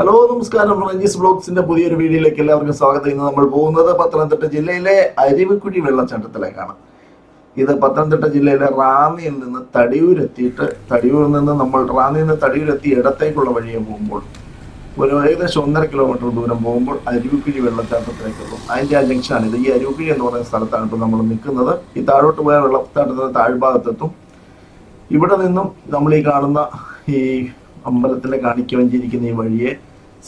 Hello നമസ്കാരം. റഞ്ജീസ് ബ്ലോഗ്സിന്റെ പുതിയൊരു വീഡിയോയിലേക്ക് എല്ലാവർക്കും സ്വാഗതം. ഇന്ന് നമ്മൾ പോകുന്നത് പത്തനംതിട്ട ജില്ലയിലെ അരുവിക്കുഴി വെള്ളച്ചാട്ടത്തിലേക്കാണ്. ഇത് പത്തനംതിട്ട ജില്ലയിലെ റാന്നിയിൽ നിന്ന് തടിയൂരെത്തിയിട്ട് തടിയൂരിൽ നിന്ന് നമ്മൾ റാന്നിയിൽ നിന്ന് തടിയൂരെത്തി ഇടത്തേക്കുള്ള വഴിയെ പോകുമ്പോൾ ഒരു ഏകദേശം ഒന്നര കിലോമീറ്റർ ദൂരം പോകുമ്പോൾ അരുവിക്കുഴി വെള്ളച്ചാട്ടത്തിലേക്കുള്ളൂ അതിന്റെ ആ ജംഗ്ഷനാണ് ഇത് ഈ അരുവിക്കുഴി എന്ന് പറയുന്ന സ്ഥലത്താണ് ഇപ്പോൾ നമ്മൾ നിൽക്കുന്നത്. ഈ താഴോട്ട് പോയ വെള്ളച്ചാട്ടത്തിന്റെ താഴ്ഭാഗത്തെത്തും. ഇവിടെ നിന്നും നമ്മൾ ഈ കാണുന്ന ഈ അമ്പലത്തിലെ കാണിക്ക വഞ്ചിരിക്കുന്ന ഈ വഴിയെ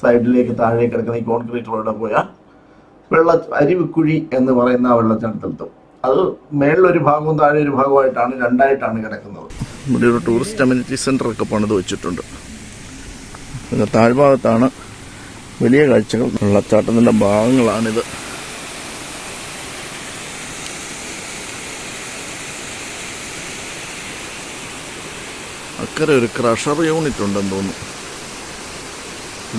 സൈഡിലേക്ക് താഴേക്ക് കിടക്കുന്ന ഈ കോൺക്രീറ്റ് റോഡ് പോയ വെള്ള അരിവിക്കുഴി എന്ന് പറയുന്ന ആ വെള്ളച്ചാട്ടത്തിലെത്തും അത് മേളിലൊരു ഭാഗവും താഴെ ഒരു ഭാഗമായിട്ടാണ് രണ്ടായിട്ടാണ് കിടക്കുന്നത്. ഇവിടെ ഒരു ടൂറിസ്റ്റ് അമ്യൂണിറ്റി സെന്റർ ഒക്കെ പണിത് വെച്ചിട്ടുണ്ട്. താഴ്ഭാഗത്താണ് വലിയ കാഴ്ചകൾ. വെള്ളച്ചാട്ടത്തിന്റെ ഭാഗങ്ങളാണിത്. അക്കരെ ഒരു ക്രഷർ യൂണിറ്റ് ഉണ്ടെന്ന് തോന്നുന്നു.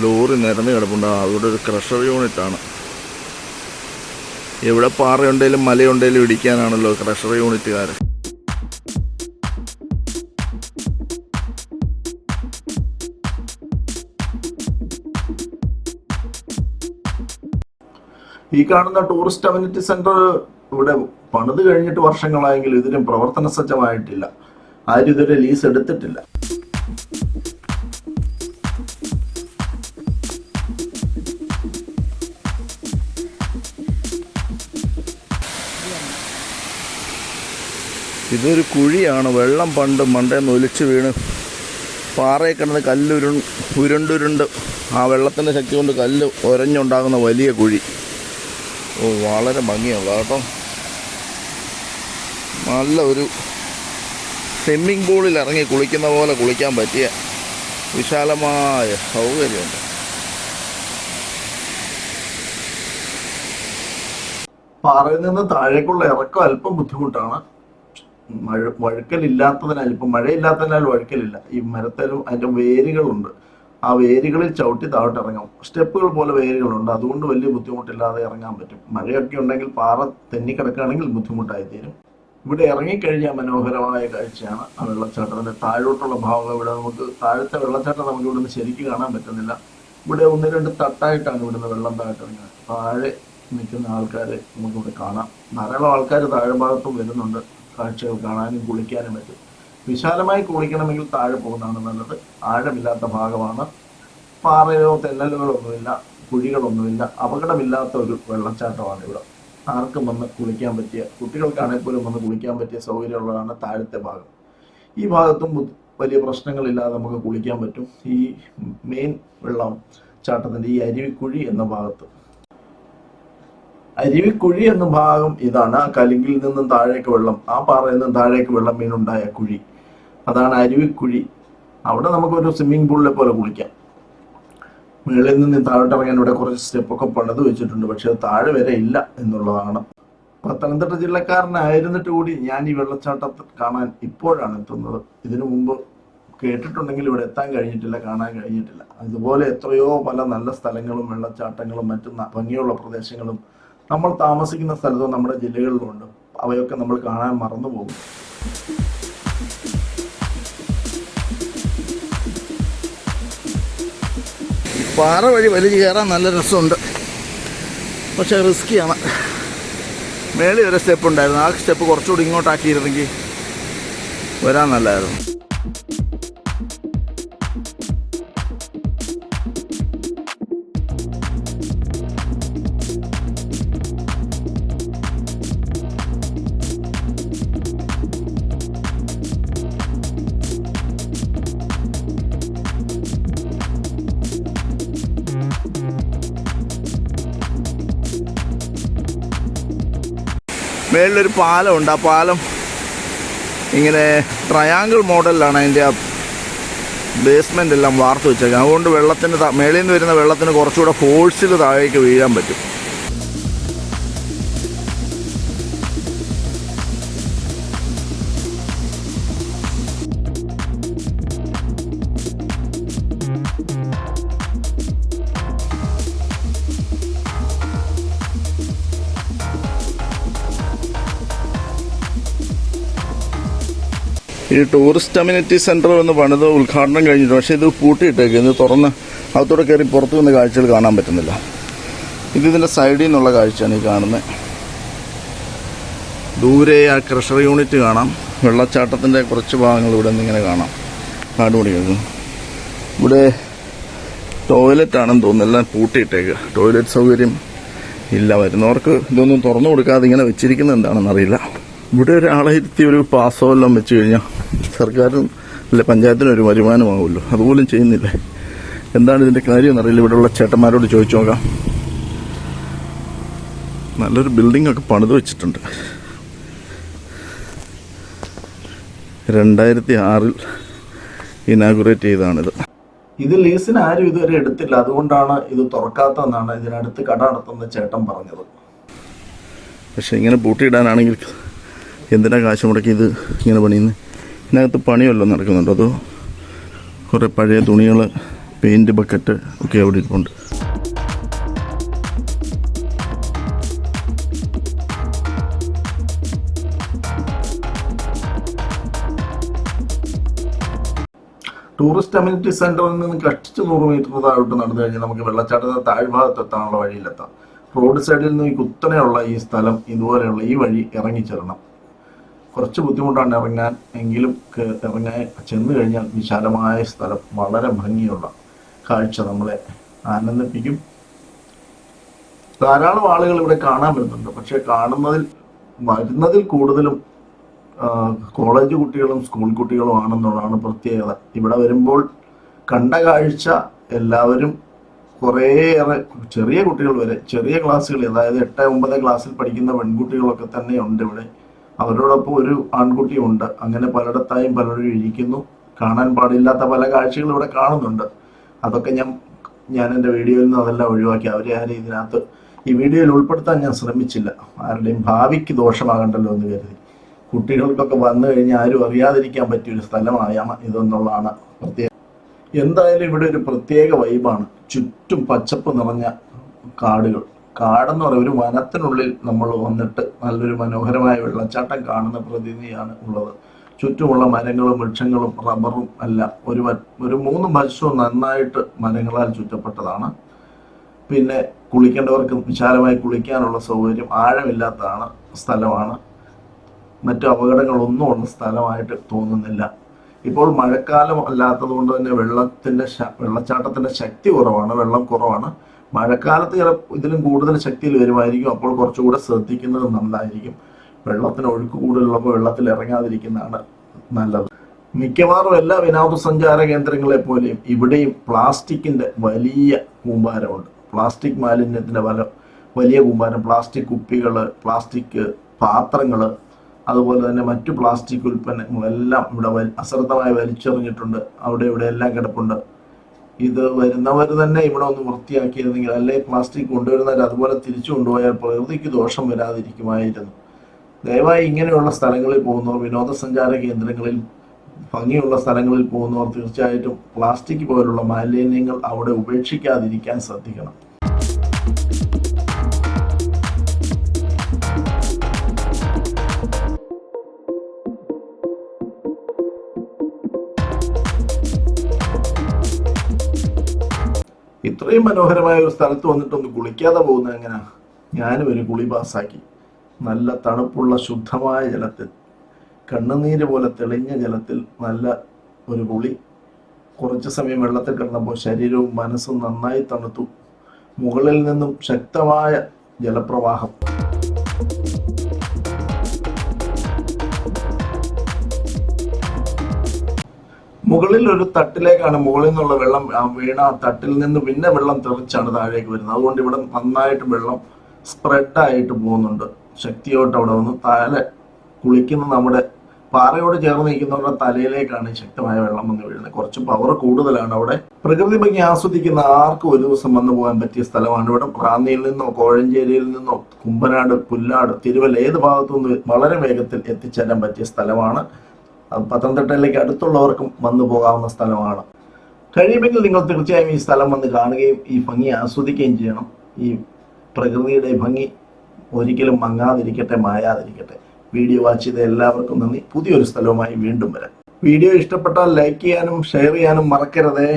ലോറി നിരന്ന് കിടപ്പുണ്ട്. അവിടെ ഒരു ക്രഷർ യൂണിറ്റ് ആണ്. എവിടെ പാറയുണ്ടെങ്കിലും മലയുണ്ടെങ്കിലും ഇടിക്കാനാണല്ലോ ക്രഷർ യൂണിറ്റുകാർ ഈ കാണുന്ന ടൂറിസ്റ്റ് അമ്യൂണിറ്റി സെന്റർ ഇവിടെ പണിത് കഴിഞ്ഞിട്ട് വർഷങ്ങളായെങ്കിലും ഇതിനും പ്രവർത്തന സജ്ജമായിട്ടില്ല ആരും ഇതുവരെ ലീസ് എടുത്തിട്ടില്ല. ഇതൊരു കുഴിയാണ്. വെള്ളം പണ്ട് മണ്ടേന്ന് ഒലിച്ച് വീണ് പാറയിൽ കിടന്ന് കല്ലുരു ഉരുണ്ടുരുണ്ട്. ആ വെള്ളത്തിന്റെ ശക്തി കൊണ്ട് കല്ല് ഒരഞ്ഞുണ്ടാകുന്ന വലിയ കുഴി. ഓ വളരെ ഭംഗിയുള്ള കേട്ടോ. നല്ല ഒരു സ്വിമ്മിംഗ് പൂളിൽ ഇറങ്ങി കുളിക്കുന്ന പോലെ കുളിക്കാൻ പറ്റിയ വിശാലമായ സൗകര്യമുണ്ട്. പാറയിൽ നിന്ന് താഴേക്കുള്ള ഇറക്കം അല്പം ബുദ്ധിമുട്ടാണ്. മഴ വഴുക്കലില്ലാത്തതിനാൽ ഇപ്പം മഴയില്ലാത്തതിനാൽ വഴുക്കലില്ല. ഈ മരത്തിലും അതിന്റെ വേരുകളുണ്ട്. ആ വേരുകളിൽ ചവിട്ടി താഴോട്ട് ഇറങ്ങാം സ്റ്റെപ്പുകൾ പോലെ വേരുകളുണ്ട്. അതുകൊണ്ട് വലിയ ബുദ്ധിമുട്ടില്ലാതെ ഇറങ്ങാൻ പറ്റും. മഴയൊക്കെ ഉണ്ടെങ്കിൽ പാറ തെന്നിക്കിടക്കുകയാണെങ്കിൽ ബുദ്ധിമുട്ടായി തീരും ഇവിടെ ഇറങ്ങിക്കഴിഞ്ഞാൽ മനോഹരമായ കാഴ്ചയാണ് ആ വെള്ളച്ചാട്ടത്തിന്റെ താഴോട്ടുള്ള ഭാഗം. ഇവിടെ നമുക്ക് താഴത്തെ വെള്ളച്ചാട്ടം നമുക്ക് ഇവിടുന്ന് ശരിക്കും കാണാൻ പറ്റുന്നില്ല. ഇവിടെ ഒന്ന് രണ്ട് തട്ടായിട്ടാണ് ഇവിടുന്ന് വെള്ളം താഴെ ഇറങ്ങുന്നത് താഴെ നിൽക്കുന്ന ആൾക്കാരെ നമുക്കിവിടെ കാണാം. ധാരാളം ആൾക്കാർ താഴെ ഭാഗത്തും വരുന്നുണ്ട്. കാഴ്ചകൾ കാണാനും കുളിക്കാനും പറ്റും. വിശാലമായി കുളിക്കണമെങ്കിൽ താഴെ പോകുന്നതാണ് നല്ലത്. ആഴമില്ലാത്ത ഭാഗമാണ്. പാറയോ തെന്നലുകളൊന്നുമില്ല കുഴികളൊന്നുമില്ല അപകടമില്ലാത്ത ഒരു വെള്ളച്ചാട്ടമാണ് ഇവിടെ. ആർക്കും വന്ന് കുളിക്കാൻ പറ്റിയ കുട്ടികൾക്കാണെങ്കിൽ പോലും വന്ന് കുളിക്കാൻ പറ്റിയ സൗകര്യമുള്ളതാണ് താഴത്തെ ഭാഗം. ഈ ഭാഗത്തും വലിയ പ്രശ്നങ്ങളില്ലാതെ നമുക്ക് കുളിക്കാൻ പറ്റും. ഈ മെയിൻ വെള്ളം ചാട്ടത്തിന്റെ ഈ അരുവിക്കുഴി എന്ന ഭാഗത്ത് അരുവിക്കുഴി എന്ന ഭാഗം ഇതാണ്. ആ കലിങ്കിൽ നിന്നും താഴേക്ക് വെള്ളം ആ പാറയിൽ നിന്നും താഴേക്ക് വെള്ളം വീണുണ്ടായ കുഴി. അതാണ് അരുവിക്കുഴി അവിടെ നമുക്കൊരു സ്വിമ്മിംഗ് പൂളിലെ പോലെ കുളിക്കാം. മുകളിൽ നിന്ന് താഴോട്ട് ഇറങ്ങാൻ ഇവിടെ കുറച്ച് സ്റ്റെപ്പൊക്കെ പണിത് വെച്ചിട്ടുണ്ട്. പക്ഷെ അത് താഴെ വരെ ഇല്ല എന്നുള്ളതാണ്. പത്തനംതിട്ട ജില്ലക്കാരനായിരുന്നിട്ട് കൂടി ഞാൻ ഈ വെള്ളച്ചാട്ടം കാണാൻ ഇപ്പോഴാണ് എത്തുന്നത്. ഇതിനു മുമ്പ് കേട്ടിട്ടുണ്ടെങ്കിൽ ഇവിടെ എത്താൻ കഴിഞ്ഞിട്ടില്ല കാണാൻ കഴിഞ്ഞിട്ടില്ല. അതുപോലെ എത്രയോ പല നല്ല സ്ഥലങ്ങളും വെള്ളച്ചാട്ടങ്ങളും മറ്റും ഭംഗിയുള്ള പ്രദേശങ്ങളും നമ്മൾ താമസിക്കുന്ന സ്ഥലത്തും നമ്മുടെ ജില്ലകളിലുണ്ട് അവയൊക്കെ നമ്മൾ കാണാൻ മറന്നു പോകും. പാറ വഴി വലിച്ചു കയറാൻ നല്ല രസമുണ്ട്. പക്ഷെ റിസ്ക്കിയാണ് മേളിൽ ഒരു സ്റ്റെപ്പ് ഉണ്ടായിരുന്നു. ആ സ്റ്റെപ്പ് കുറച്ചുകൂടി ഇങ്ങോട്ടാക്കിയിരുന്നെങ്കിൽ വരാൻ നല്ലതായിരുന്നു. മേളിലൊരു പാലമുണ്ട്. ആ പാലം ഇങ്ങനെ ട്രയാങ്കിൾ മോഡലിലാണ് അതിന്റെ ആ ബേസ്മെന്റ് എല്ലാം വാർത്ത് വെച്ചേക്കുന്നത്. അതുകൊണ്ട് വെള്ളത്തിന് മേളിൽ നിന്ന് വരുന്ന വെള്ളത്തിന് കുറച്ചുകൂടെ ഫോഴ്സിൽ താഴേക്ക് വീഴാൻ പറ്റും. ഈ ടൂറിസ്റ്റ് അമ്യൂണിറ്റി സെന്റർ എന്ന് പണിത് ഉദ്ഘാടനം കഴിഞ്ഞിട്ട് പക്ഷേ ഇത് പൂട്ടിയിട്ടേക്ക് ഇത് തുറന്ന് അകത്തോടെ കയറി പുറത്തു നിന്ന് കാഴ്ചകൾ കാണാൻ പറ്റുന്നില്ല. ഇത് ഇതിന്റെ സൈഡിൽ നിന്നുള്ള കാഴ്ചയാണ് ഈ കാണുന്നത് ദൂരെ ആ ക്രഷർ യൂണിറ്റ് കാണാം. വെള്ളച്ചാട്ടത്തിന്റെ കുറച്ച് ഭാഗങ്ങൾ ഇവിടെ നിന്ന് ഇങ്ങനെ കാണാം. കാടുപടി കഴിഞ്ഞു ഇവിടെ ടോയ്ലറ്റ് ആണെന്ന് തോന്നുന്നു. എല്ലാം പൂട്ടിയിട്ടേക്ക്. ടോയ്ലറ്റ് സൗകര്യം ഇല്ല. വരുന്നവർക്ക് ഇതൊന്നും തുറന്നു കൊടുക്കാതെ ഇങ്ങനെ വെച്ചിരിക്കുന്നത് എന്താണെന്ന് അറിയില്ല ഇവിടെ ഒരാളെ ഇരുത്തി ഒരു പാസോ എല്ലാം വെച്ച് കഴിഞ്ഞാൽ സർക്കാരും അല്ല പഞ്ചായത്തിനും ഒരു വരുമാനമാവുമല്ലോ. അതുപോലും ചെയ്യുന്നില്ല? എന്താണ് ഇതിന്റെ കാര്യം എന്നറിയില്ല. ഇവിടെയുള്ള ചേട്ടന്മാരോട് ചോദിച്ചു നോക്കാം. നല്ലൊരു ബിൽഡിംഗ് ഒക്കെ പണിത് വെച്ചിട്ടുണ്ട്. രണ്ടായിരത്തി ആറിൽ ഇനാഗുറേറ്റ് ചെയ്തതാണിത്. ഇത് ലീസിന് ആരും ഇതുവരെ എടുത്തില്ല. അതുകൊണ്ടാണ് ഇത് തുറക്കാത്തതെന്നാണ് ഇതിനടുത്ത് കട നടത്തുന്ന ചേട്ടൻ പറഞ്ഞത്. പക്ഷെ ഇങ്ങനെ പൂട്ടിയിടാനാണെങ്കിൽ എന്തിനാ കാശ് മുടക്കി ഇത് ഇങ്ങനെ പണിയുന്നത് ഇതിനകത്ത് പണിയല്ലോ നടക്കുന്നുണ്ട്. അതോ കുറേ പഴയ തുണികൾ പെയിന്റ് ബക്കറ്റ് ഒക്കെ അവിടെ ഇരിപ്പുണ്ട്. ടൂറിസ്റ്റ് അമ്യൂണിറ്റി സെന്ററിൽ നിന്ന് കഷ്ടിച്ച് നൂറ് മീറ്റർ താഴോട്ട് നടന്നു കഴിഞ്ഞാൽ നമുക്ക് വെള്ളച്ചാട്ടത്തെ താഴ്ഭാഗത്ത് എത്താനുള്ള വഴിയിലെത്താം. റോഡ് സൈഡിൽ നിന്ന് ഈ കുത്തനെയുള്ള ഈ സ്ഥലം ഇതുപോലെയുള്ള ഈ വഴി ഇറങ്ങിച്ചേരണം. കുറച്ച് ബുദ്ധിമുട്ടാണ് ഇറങ്ങാൻ എങ്കിലും ഇറങ്ങാൻ ചെന്ന് കഴിഞ്ഞാൽ വിശാലമായ സ്ഥലം വളരെ ഭംഗിയുള്ള കാഴ്ച നമ്മളെ ആനന്ദിപ്പിക്കും. ധാരാളം ആളുകൾ ഇവിടെ കാണാൻ വരുന്നുണ്ട്. പക്ഷെ കാണുന്നതിൽ വരുന്നതിൽ കൂടുതലും കോളേജ് കുട്ടികളും സ്കൂൾ കുട്ടികളും ആണെന്നുള്ളതാണ് പ്രത്യേകത. ഇവിടെ വരുമ്പോൾ കണ്ട കാഴ്ച എല്ലാവരും കുറേയേറെ ചെറിയ കുട്ടികൾ വരെ ചെറിയ ക്ലാസ്സുകളിൽ അതായത് എട്ട് ഒമ്പത് ക്ലാസ്സിൽ പഠിക്കുന്ന പെൺകുട്ടികളൊക്കെ തന്നെ ഉണ്ട് ഇവിടെ. അവരോടൊപ്പം ഒരു ആൺകുട്ടിയുണ്ട് അങ്ങനെ പലയിടത്തായും പലരും ഇരിക്കുന്നു. കാണാൻ പാടില്ലാത്ത പല കാഴ്ചകളും ഇവിടെ കാണുന്നുണ്ട്. അതൊക്കെ ഞാൻ ഞാൻ എന്റെ വീഡിയോയിൽ നിന്ന് അതെല്ലാം ഒഴിവാക്കി. അവരെ ആരും ഇതിനകത്ത് ഈ വീഡിയോയിൽ ഉൾപ്പെടുത്താൻ ഞാൻ ശ്രമിച്ചില്ല. ആരുടെയും ഭാവിക്ക് ദോഷമാകണ്ടല്ലോ എന്ന് കരുതി. കുട്ടികൾക്കൊക്കെ വന്നു കഴിഞ്ഞാൽ ആരും അറിയാതിരിക്കാൻ പറ്റിയ ഒരു സ്ഥലമായ ഇതെന്നുള്ളതാണ് പ്രത്യേക എന്തായാലും ഇവിടെ ഒരു പ്രത്യേക വൈബാണ് ചുറ്റും പച്ചപ്പ് നിറഞ്ഞ കാടുകൾ. കാടെന്ന് പറയുന്ന ഒരു വനത്തിനുള്ളിൽ നമ്മൾ വന്നിട്ട് നല്ലൊരു മനോഹരമായ വെള്ളച്ചാട്ടം കാണുന്ന പ്രതിനിധിയാണ് ഉള്ളത്. ചുറ്റുമുള്ള മരങ്ങളും വൃക്ഷങ്ങളും റബ്ബറും എല്ലാം ഒരു ഒരു മൂന്ന് വശവും നന്നായിട്ട് മരങ്ങളാൽ ചുറ്റപ്പെട്ടതാണ്. പിന്നെ കുളിക്കേണ്ടവർക്ക് വിശാലമായി കുളിക്കാനുള്ള സൗകര്യം ആഴമില്ലാത്തതാണ് സ്ഥലമാണ്. മറ്റു അപകടങ്ങളൊന്നും ഉള്ള സ്ഥലമായിട്ട് തോന്നുന്നില്ല. ഇപ്പോൾ മഴക്കാലം അല്ലാത്തത് കൊണ്ട് തന്നെ വെള്ളത്തിന്റെ വെള്ളച്ചാട്ടത്തിന്റെ ശക്തി കുറവാണ് വെള്ളം കുറവാണ്. മഴക്കാലത്ത് ചില ഇതിലും കൂടുതൽ ശക്തിയിൽ വരുമായിരിക്കും അപ്പോൾ കുറച്ചുകൂടെ ശ്രദ്ധിക്കുന്നത് നന്നായിരിക്കും. വെള്ളത്തിന് ഒഴുക്ക് കൂടുതലുള്ളപ്പോൾ വെള്ളത്തിൽ ഇറങ്ങാതിരിക്കുന്നതാണ് നല്ലത്. മിക്കവാറും എല്ലാ വിനോദസഞ്ചാര കേന്ദ്രങ്ങളെ പോലെയും ഇവിടെയും പ്ലാസ്റ്റിക്കിന്റെ വലിയ കൂമ്പാരമുണ്ട്. പ്ലാസ്റ്റിക് മാലിന്യത്തിന്റെ വല വലിയ കൂമ്പാരം പ്ലാസ്റ്റിക് കുപ്പികൾ പ്ലാസ്റ്റിക് പാത്രങ്ങൾ അതുപോലെ തന്നെ മറ്റു പ്ലാസ്റ്റിക് ഉൽപ്പന്നങ്ങളെല്ലാം ഇവിടെ അശ്രദ്ധമായി വലിച്ചെറിഞ്ഞിട്ടുണ്ട്. അവിടെ ഇവിടെ എല്ലാം കിടപ്പുണ്ട്. ഇത് വരുന്നവർ തന്നെ ഇവിടെ ഒന്ന് വൃത്തിയാക്കിയിരുന്നെങ്കിൽ അല്ലെ പ്ലാസ്റ്റിക് കൊണ്ടുവരുന്നവർ അതുപോലെ തിരിച്ചു കൊണ്ടുപോയാൽ പ്രകൃതിക്ക് ദോഷം വരാതിരിക്കുമായിരുന്നു. ദയവായി ഇങ്ങനെയുള്ള സ്ഥലങ്ങളിൽ പോകുന്നവർ വിനോദസഞ്ചാര കേന്ദ്രങ്ങളിൽ ഭംഗിയുള്ള സ്ഥലങ്ങളിൽ പോകുന്നവർ തീർച്ചയായിട്ടും പ്ലാസ്റ്റിക് പോലുള്ള മാലിന്യങ്ങൾ അവിടെ ഉപേക്ഷിക്കാതിരിക്കാൻ ശ്രദ്ധിക്കണം. ഇത്രയും മനോഹരമായ ഒരു സ്ഥലത്ത് വന്നിട്ട് വന്നിട്ടൊന്ന് കുളിക്കാതെ പോകുന്നത് എങ്ങനെ? ഞാനും ഒരു കുളി പാസ്സാക്കി. നല്ല തണുപ്പുള്ള ശുദ്ധമായ ജലത്തിൽ കണ്ണുനീര് പോലെ തെളിഞ്ഞ ജലത്തിൽ നല്ല ഒരു കുളി. കുറച്ച് സമയം വെള്ളത്തിൽ കിടന്നപ്പോൾ ശരീരവും മനസ്സും നന്നായി തണുത്തു. മുകളിൽ നിന്നും ശക്തമായ ജലപ്രവാഹം. മുകളിൽ ഒരു തട്ടിലേക്കാണ് മുകളിൽ നിന്നുള്ള വെള്ളം വീണ ആ തട്ടിൽ നിന്ന് പിന്നെ വെള്ളം തെറിച്ചാണ് താഴേക്ക് വരുന്നത്. അതുകൊണ്ട് ഇവിടെ നന്നായിട്ട് വെള്ളം സ്പ്രെഡായിട്ട് പോകുന്നുണ്ട്. ശക്തിയോട്ട് അവിടെ വന്ന് താഴെ കുളിക്കുന്ന നമ്മുടെ പാറയോട് ചേർന്ന് നിൽക്കുന്നവരുടെ തലയിലേക്കാണ് ശക്തമായ വെള്ളം വന്ന് വീഴുന്നത്. കുറച്ച് പവർ കൂടുതലാണ് അവിടെ. പ്രകൃതി ഭംഗി ആസ്വദിക്കുന്ന ആർക്കും ഒരു ദിവസം വന്നു പോകാൻ പറ്റിയ സ്ഥലമാണ് ഇവിടെ. പ്രാന്തിയിൽ നിന്നോ കോഴഞ്ചേരിയിൽ നിന്നോ കുമ്പനാട് പുല്ലാട് തിരുവല്ല ഏത് ഭാഗത്തു നിന്ന് വളരെ വേഗത്തിൽ എത്തിച്ചേരാൻ പറ്റിയ സ്ഥലമാണ്. പത്തനംതിട്ടയിലേക്ക് അടുത്തുള്ളവർക്കും വന്നു പോകാവുന്ന സ്ഥലമാണ്. കഴിയുമെങ്കിൽ നിങ്ങൾ തീർച്ചയായും ഈ സ്ഥലം വന്ന് കാണുകയും ഈ ഭംഗി ആസ്വദിക്കുകയും ചെയ്യണം. ഈ പ്രകൃതിയുടെ ഭംഗി ഒരിക്കലും മങ്ങാതിരിക്കട്ടെ മായാതിരിക്കട്ടെ. വീഡിയോ വാച്ച് ചെയ്ത എല്ലാവർക്കും നന്ദി. പുതിയൊരു സ്ഥലവുമായി വീണ്ടും വരാം. വീഡിയോ ഇഷ്ടപ്പെട്ടാൽ ലൈക്ക് ചെയ്യാനും ഷെയർ ചെയ്യാനും മറക്കരുതേ.